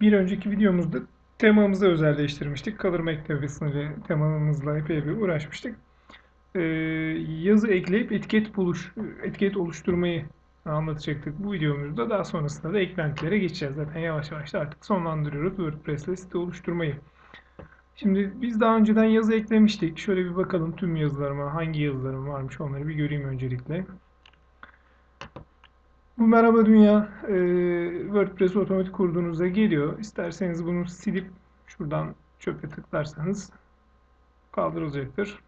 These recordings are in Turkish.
Bir önceki videomuzda temamızı özelleştirmiştik. Color Make'le temamızla epey bir uğraşmıştık. Ee, yazı ekleyip etiket buluş, etiket oluşturmayı anlatacaktık bu videomuzda. Daha sonrasında da eklentilere geçeceğiz. Zaten yavaş yavaş da artık sonlandırıyoruz WordPress'le site oluşturmayı. Şimdi biz daha önceden yazı eklemiştik. Şöyle bir bakalım tüm yazılarıma, hangi yazılarım varmış onları bir göreyim öncelikle. Bu Merhaba Dünya e, WordPress otomatik kurduğunuzda geliyor. İsterseniz bunu silip şuradan çöpe tıklarsanız kaldırılacaktır.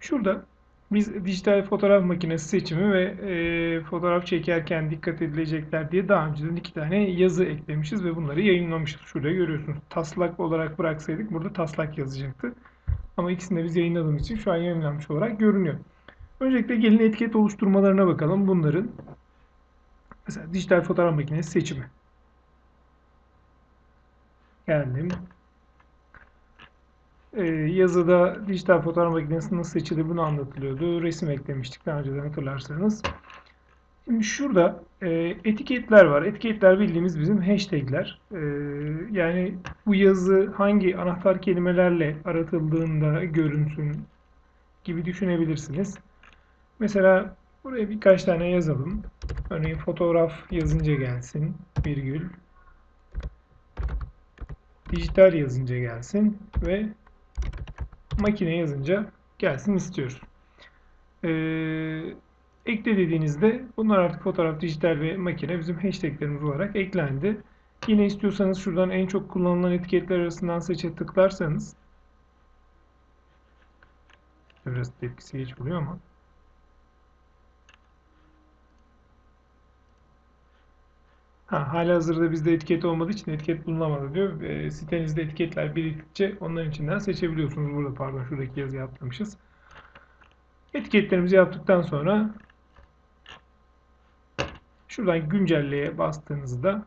Şurada biz dijital fotoğraf makinesi seçimi ve e, fotoğraf çekerken dikkat edilecekler diye daha önceden iki tane yazı eklemişiz ve bunları yayınlamışız. Şurada görüyorsunuz. Taslak olarak bıraksaydık burada taslak yazacaktı. Ama ikisini de biz yayınladığımız için şu an yayınlanmış olarak görünüyor. Öncelikle gelin etiket oluşturmalarına bakalım bunların. Mesela dijital fotoğraf makinesi seçimi. Geldim. Ee, yazıda dijital fotoğraf makinesi nasıl seçilir bunu anlatılıyordu. Resim eklemiştik daha önceden hatırlarsanız. Şimdi şurada e, etiketler var. Etiketler bildiğimiz bizim hashtagler. E, yani bu yazı hangi anahtar kelimelerle aratıldığında görünsün gibi düşünebilirsiniz. Mesela buraya birkaç tane yazalım. Örneğin fotoğraf yazınca gelsin. Virgül. Dijital yazınca gelsin. Ve makine yazınca gelsin istiyoruz. Ee, ekle dediğinizde bunlar artık fotoğraf, dijital ve makine bizim hashtaglerimiz olarak eklendi. Yine istiyorsanız şuradan en çok kullanılan etiketler arasından seçe tıklarsanız biraz tepkisi geç oluyor ama Ha, hala hazırda bizde etiket olmadığı için etiket bulunamadı diyor. E, sitenizde etiketler biriktikçe onların içinden seçebiliyorsunuz. Burada pardon şuradaki yazı yaptırmışız. Etiketlerimizi yaptıktan sonra şuradan güncelleye bastığınızda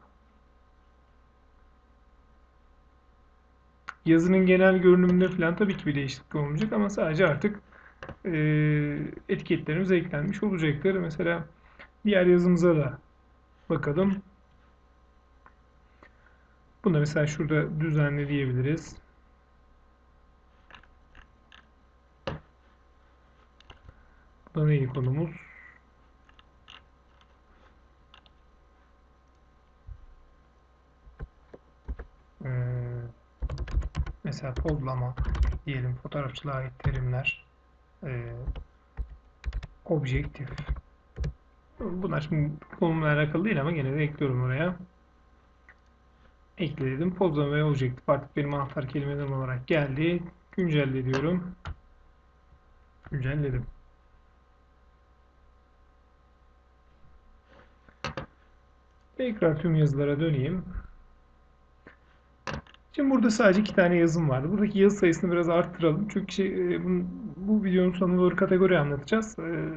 yazının genel görünümünde falan tabii ki bir değişiklik olmayacak ama sadece artık e, etiketlerimiz eklenmiş olacaktır. Mesela diğer yazımıza da bakalım. Bunu mesela şurada düzenle diyebiliriz. Bu da neydi konumuz? Ee, mesela pozlama diyelim fotoğrafçılığa ait terimler. Ee, objektif. Bunlar şimdi konumla alakalı değil ama gene de ekliyorum oraya ekledim. Pozlama ve objektif artık benim anahtar kelimelerim olarak geldi. Güncelle diyorum. Güncelledim. Tekrar tüm yazılara döneyim. Şimdi burada sadece iki tane yazım vardı. Buradaki yazı sayısını biraz arttıralım. Çünkü şey, e, bu, bu videonun sonunda doğru kategori anlatacağız. Ee,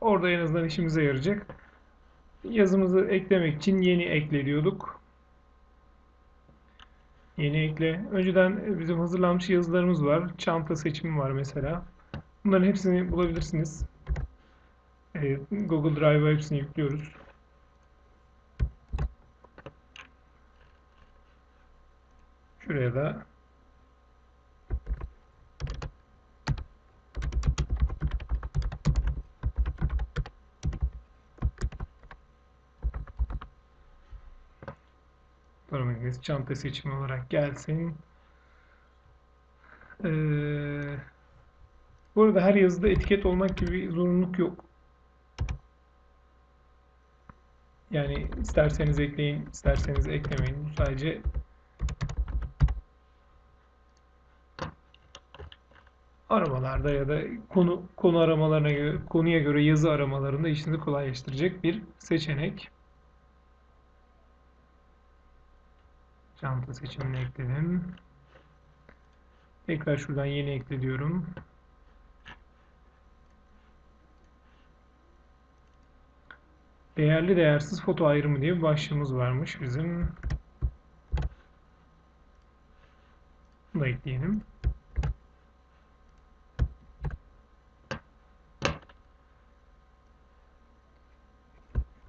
orada en azından işimize yarayacak. Yazımızı eklemek için yeni ekle diyorduk. Yeni ekle. Önceden bizim hazırlanmış yazılarımız var. Çanta seçimi var mesela. Bunların hepsini bulabilirsiniz. Evet, Google Drive'a hepsini yüklüyoruz. Şuraya da Paramediz çanta seçimi olarak gelsin. Ee, bu arada her yazıda etiket olmak gibi bir zorunluluk yok. Yani isterseniz ekleyin, isterseniz eklemeyin. Bu sadece aramalarda ya da konu konu aramalarına göre, konuya göre yazı aramalarında işinizi kolaylaştıracak bir seçenek. Çanta seçimini ekledim. Tekrar şuradan yeni ekle diyorum. Değerli değersiz foto ayrımı diye bir başlığımız varmış bizim. Bunu da ekleyelim.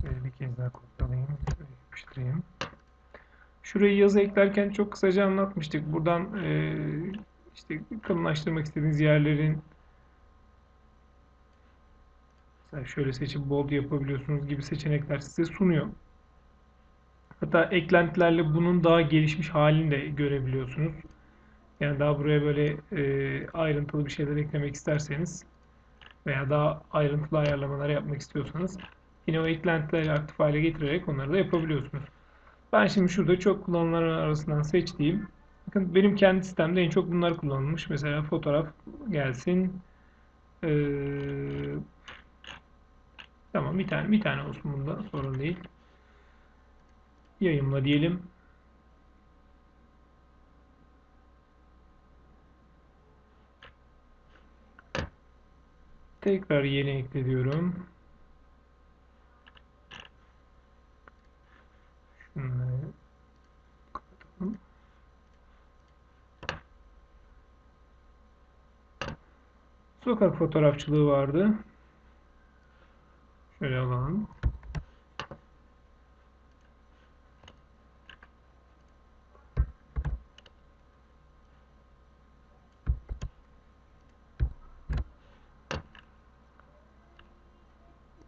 Şöyle bir kez daha kopyalayayım. Yapıştırayım. Şurayı yazı eklerken çok kısaca anlatmıştık. Buradan e, işte kalınlaştırmak istediğiniz yerlerin mesela şöyle seçip bold yapabiliyorsunuz gibi seçenekler size sunuyor. Hatta eklentilerle bunun daha gelişmiş halini de görebiliyorsunuz. Yani daha buraya böyle e, ayrıntılı bir şeyler eklemek isterseniz veya daha ayrıntılı ayarlamalar yapmak istiyorsanız yine o eklentileri aktif hale getirerek onları da yapabiliyorsunuz. Ben şimdi şurada çok kullanılanlar arasından seçtiğim bakın benim kendi sistemde en çok bunlar kullanılmış. Mesela fotoğraf gelsin. Ee, tamam bir tane bir tane olsun bunda sorun değil. Yayınla diyelim. Tekrar yeni ekle diyorum. Kapatalım. Sokak fotoğrafçılığı vardı. Şöyle alalım.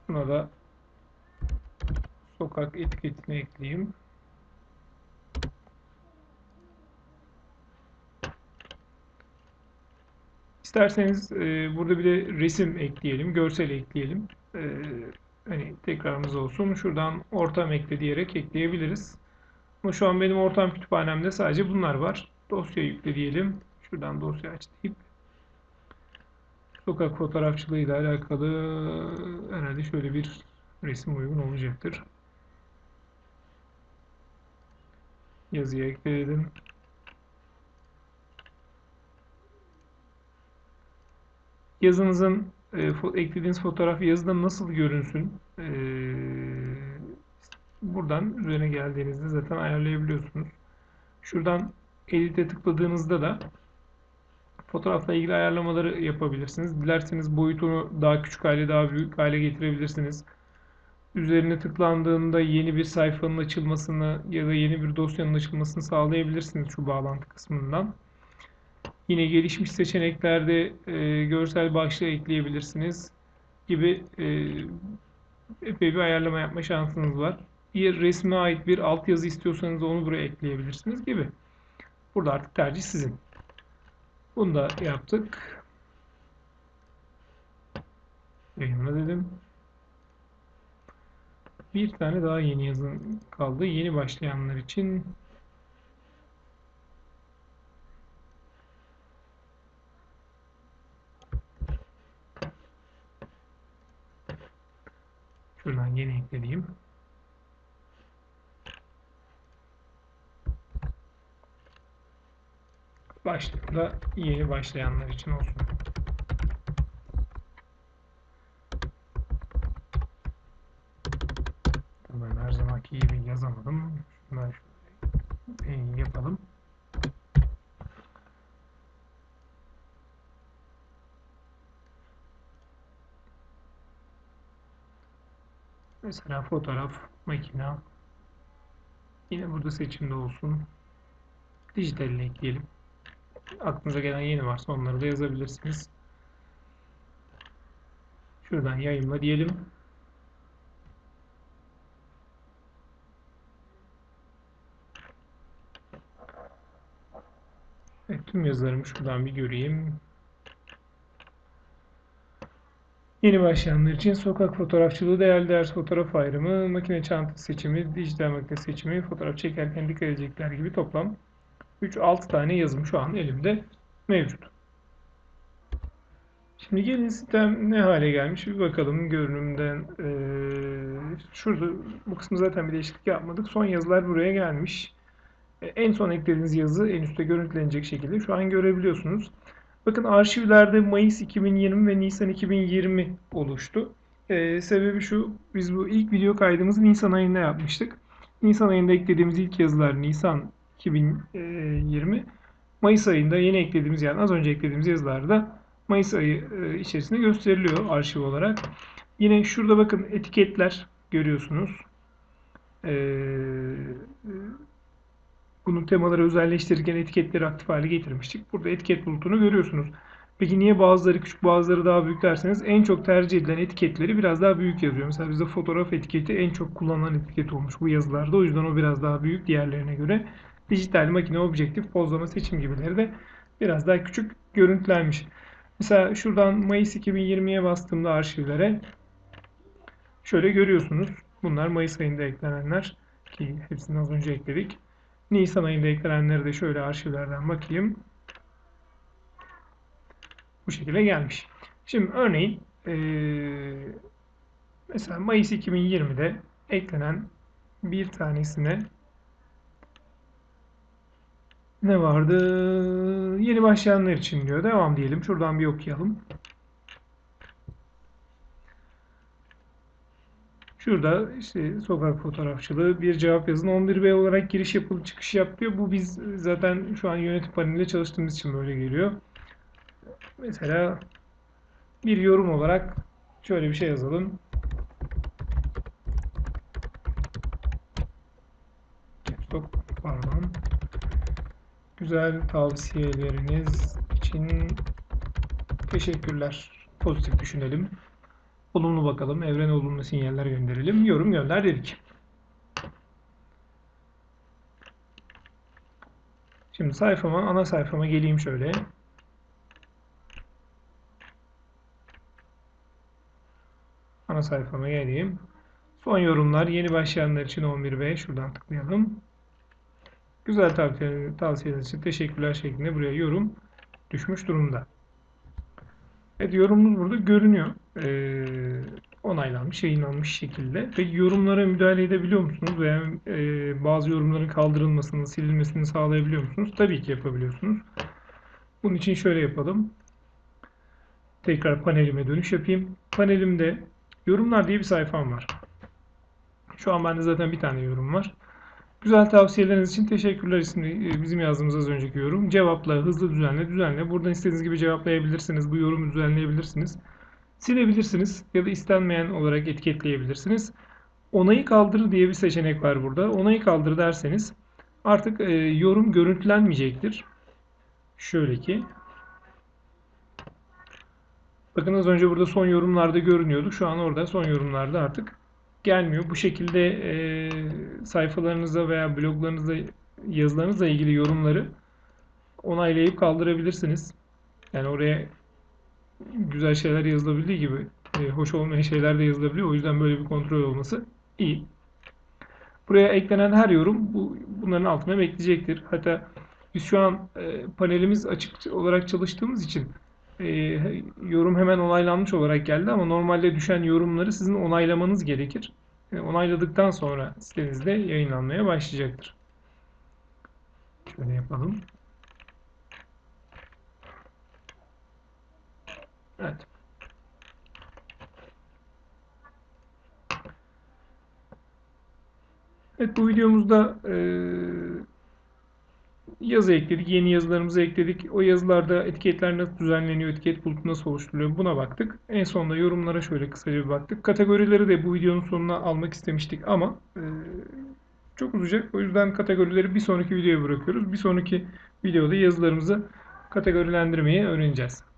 Buna da sokak etiketini ekleyeyim. İsterseniz e, burada bir de resim ekleyelim, görsel ekleyelim. E, hani tekrarımız olsun. Şuradan ortam ekle diyerek ekleyebiliriz. Ama şu an benim ortam kütüphanemde sadece bunlar var. Dosya yükle diyelim. Şuradan dosya aç deyip sokak fotoğrafçılığı ile alakalı herhalde şöyle bir resim uygun olacaktır. Yazıya ekledim. Yazınızın e, eklediğiniz fotoğraf yazıda nasıl görünsün? E, buradan üzerine geldiğinizde zaten ayarlayabiliyorsunuz. Şuradan Edit'e tıkladığınızda da fotoğrafla ilgili ayarlamaları yapabilirsiniz. Dilerseniz boyutunu daha küçük hale, daha büyük hale getirebilirsiniz. Üzerine tıklandığında yeni bir sayfanın açılmasını ya da yeni bir dosyanın açılmasını sağlayabilirsiniz şu bağlantı kısmından. Yine gelişmiş seçeneklerde e, görsel başlığı ekleyebilirsiniz gibi e, epey bir ayarlama yapma şansınız var. Bir resme ait bir altyazı istiyorsanız onu buraya ekleyebilirsiniz gibi. Burada artık tercih sizin. Bunu da yaptık. Yayınla dedim. Bir tane daha yeni yazı kaldı. Yeni başlayanlar için Şuradan yeni eklediğim. Başlıkta yeni başlayanlar için olsun. Ben her zamanki gibi yazamadım. Şundan şöyle yapalım. Mesela fotoğraf, makina. Yine burada seçimde olsun. Dijitalini ekleyelim. Aklınıza gelen yeni varsa onları da yazabilirsiniz. Şuradan yayınla diyelim. Evet, tüm yazılarımı şuradan bir göreyim. Yeni başlayanlar için sokak fotoğrafçılığı, değerli ders fotoğraf ayrımı, makine çantası seçimi, dijital makine seçimi, fotoğraf çekerken dikkat edecekler gibi toplam 3-6 tane yazım şu an elimde mevcut. Şimdi gelin sistem ne hale gelmiş bir bakalım görünümden. Ee, şurada bu kısmı zaten bir değişiklik yapmadık. Son yazılar buraya gelmiş. Ee, en son eklediğiniz yazı en üstte görüntülenecek şekilde şu an görebiliyorsunuz. Bakın arşivlerde Mayıs 2020 ve Nisan 2020 oluştu. Ee, sebebi şu, biz bu ilk video kaydımızı Nisan ayında yapmıştık. Nisan ayında eklediğimiz ilk yazılar Nisan 2020. Mayıs ayında yeni eklediğimiz yani az önce eklediğimiz yazılarda Mayıs ayı e, içerisinde gösteriliyor arşiv olarak. Yine şurada bakın etiketler görüyorsunuz. e, bunun temaları özelleştirirken etiketleri aktif hale getirmiştik. Burada etiket bulutunu görüyorsunuz. Peki niye bazıları küçük bazıları daha büyük derseniz en çok tercih edilen etiketleri biraz daha büyük yazıyor. Mesela bizde fotoğraf etiketi en çok kullanılan etiket olmuş bu yazılarda. O yüzden o biraz daha büyük diğerlerine göre. Dijital makine objektif pozlama seçim gibileri de biraz daha küçük görüntülenmiş. Mesela şuradan Mayıs 2020'ye bastığımda arşivlere şöyle görüyorsunuz. Bunlar Mayıs ayında eklenenler ki hepsini az önce ekledik. Nisan ayında eklenenleri de şöyle arşivlerden bakayım. Bu şekilde gelmiş. Şimdi örneğin ee, mesela Mayıs 2020'de eklenen bir tanesine ne vardı? Yeni başlayanlar için diyor. Devam diyelim. Şuradan bir okuyalım. Şurada işte sokak fotoğrafçılığı bir cevap yazın 11B olarak giriş yapılıp çıkış yap diyor. Bu biz zaten şu an yönetim paneliyle çalıştığımız için böyle geliyor. Mesela bir yorum olarak şöyle bir şey yazalım. Stop, pardon. Güzel tavsiyeleriniz için teşekkürler. Pozitif düşünelim. Olumlu bakalım. Evrene olumlu sinyaller gönderelim. Yorum gönder dedik. Şimdi sayfama, ana sayfama geleyim şöyle. Ana sayfama geleyim. Son yorumlar yeni başlayanlar için 11B. Şuradan tıklayalım. Güzel tavsiyeleriniz için teşekkürler şeklinde buraya yorum düşmüş durumda. Evet yorumumuz burada görünüyor. Ee, onaylanmış, yayınlanmış şekilde. Peki yorumlara müdahale edebiliyor musunuz? Veya e, bazı yorumların kaldırılmasını, silinmesini sağlayabiliyor musunuz? Tabii ki yapabiliyorsunuz. Bunun için şöyle yapalım. Tekrar panelime dönüş yapayım. Panelimde yorumlar diye bir sayfam var. Şu an bende zaten bir tane yorum var. Güzel tavsiyeleriniz için teşekkürler isimli e, bizim yazdığımız az önceki yorum. Cevapla, hızlı düzenle, düzenle. Buradan istediğiniz gibi cevaplayabilirsiniz. Bu yorumu düzenleyebilirsiniz. Silebilirsiniz ya da istenmeyen olarak etiketleyebilirsiniz. Onayı kaldır diye bir seçenek var burada. Onayı kaldır derseniz artık e, yorum görüntülenmeyecektir. Şöyle ki. Bakın az önce burada son yorumlarda görünüyordu. Şu an orada son yorumlarda artık gelmiyor. Bu şekilde e, sayfalarınıza veya bloglarınızda yazılarınızla ilgili yorumları onaylayıp kaldırabilirsiniz. Yani oraya güzel şeyler yazılabildiği gibi e, hoş olmayan şeyler de yazılabiliyor. O yüzden böyle bir kontrol olması iyi. Buraya eklenen her yorum bu, bunların altına bekleyecektir. Hatta biz şu an e, panelimiz açık olarak çalıştığımız için e, yorum hemen onaylanmış olarak geldi ama normalde düşen yorumları sizin onaylamanız gerekir. E, onayladıktan sonra sitenizde yayınlanmaya başlayacaktır. Şöyle yapalım. Evet. Evet bu videomuzda e, yazı ekledik. Yeni yazılarımızı ekledik. O yazılarda etiketler nasıl düzenleniyor, etiket bulutu nasıl oluşturuluyor buna baktık. En sonunda yorumlara şöyle kısaca bir baktık. Kategorileri de bu videonun sonuna almak istemiştik ama e, çok uzayacak. O yüzden kategorileri bir sonraki videoya bırakıyoruz. Bir sonraki videoda yazılarımızı kategorilendirmeyi öğreneceğiz.